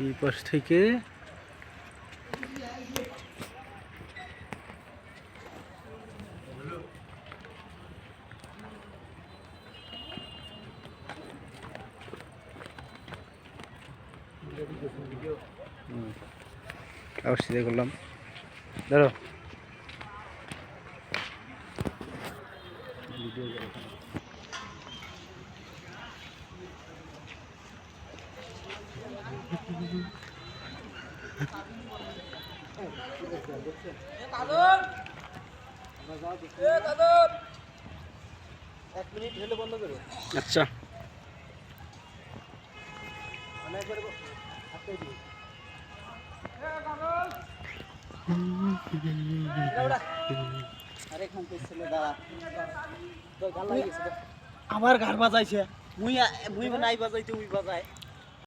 এই পাশ থেকে। আবার সিধে করলাম। ধরো। এক গেছে আবার গার বাজাইছে। মুই মুই নাই বাজাইতে উই বাজায়